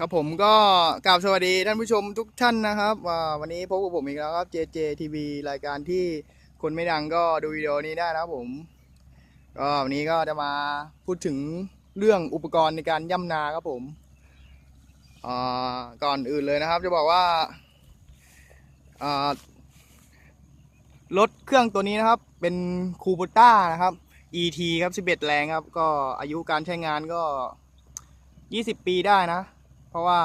ครับผมก็กราบสวัสดีท่านผู้ชมทุกท่านนะครับว่าวันนี้พบกับผมอีกแล้วครับ JJ TV รายการที่คนไม่ดังก็ดูวิดีโอนี้ได้นะครับผมก็วันนี้ก็จะมาพูดถึงเรื่องอุปกรณ์ในการย่ำนาครับผมก่อนอื่นเลยนะครับ จะบอกว่ารถเครื่องตัวนี้นะครับ เป็นคูปต้านะครับ ET ครับ 11 แรงครับ ก็อายุการใช้งานก็ 20 ปีได้นะ ราะว่า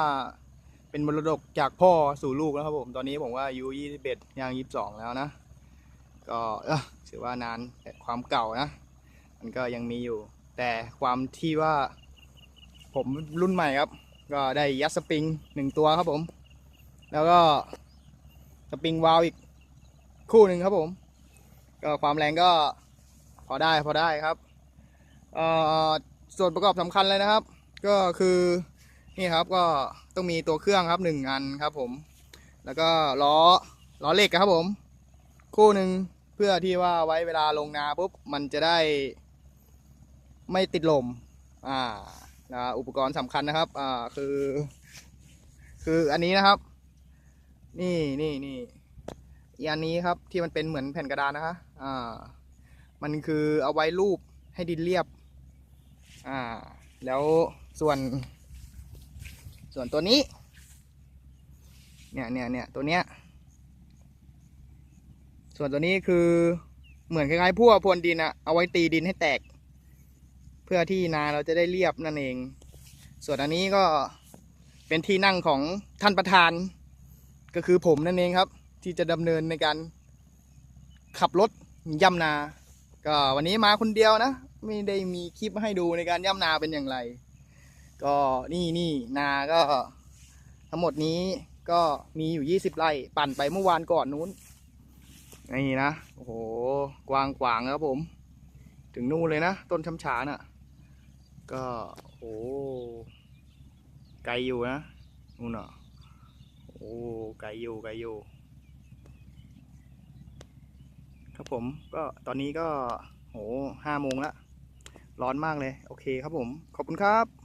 เป็นมรดกจากพ่อสู่ลูกแล้วครับผม ตอนนี้ผมว่าอายุ21ย่าง22แล้วนะ ก็ถือว่านานแต่ความเก่านะ มันก็ยังมีอยู่ แต่ความที่ว่า ผมรุ่นใหม่ครับ ก็ได้ยัดสปริงหนึ่งตัวครับผม แล้วก็สปริงวาลวอีกคู่หนึ่งครับผม ก็ความแรงก็พอได้พอได้ครับเออส่วนประกอบสำคัญเลยนะครับ ก็คือ นี่ครับก็ต้องมีตัวเครื่องครับหนึ่งอันครับผม แล้วก็ล้อล้อเหล็กครับผม คู่หนึ่งเพื่อที่ว่าไว้เวลาลงนาปุ๊บมันจะได้ไม่ติดลมอ่านะอุปกรณ์สำคัญนะครับอ่าคือ คืออันนี้นะครับ นี่นี่นี่อีอันนี้ครับที่มันเป็นเหมือนแผ่นกระดานนะคะอ่ามันคือเอาไว้รูปให้ดินเรียบอ่าแล้วส่วน ส่วนตัวนี้ เนี่ยเนี่ยเนี่ยตัวเนี้ย ส่วนตัวนี้คือเหมือนคล้ายๆพวกพรวนดินอะเอาไว้ตีดินให้แตก เพื่อที่นาเราจะได้เรียบนั่นเอง ส่วนอันนี้ก็เป็นที่นั่งของท่านประธาน ก็คือผมนั่นเองครับ ที่จะดำเนินในการขับรถย่ำนา ก็วันนี้มาคนเดียวนะ ไม่ได้มีคลิปให้ดูในการย่ำนาเป็นอย่างไร ก็นี่นี่นาก็ ทั้งหมดนี้ก็มีอยู่20ไร่ปั่นไปเมื่อวานก่อนนู้น นี่นะ โอ้โห กว้างขวางครับผม ถึงนู่นเลยนะ ต้นช้ำฉาน่ะ ก็โอ้โหไกลอยู่นะนู่นอะโอ้ไกลอยู่ไกลอยู่ครับผมก็ตอนนี้ก็โหห้าโมงละร้อนมากเลย โอเคครับผม ขอบคุณครับ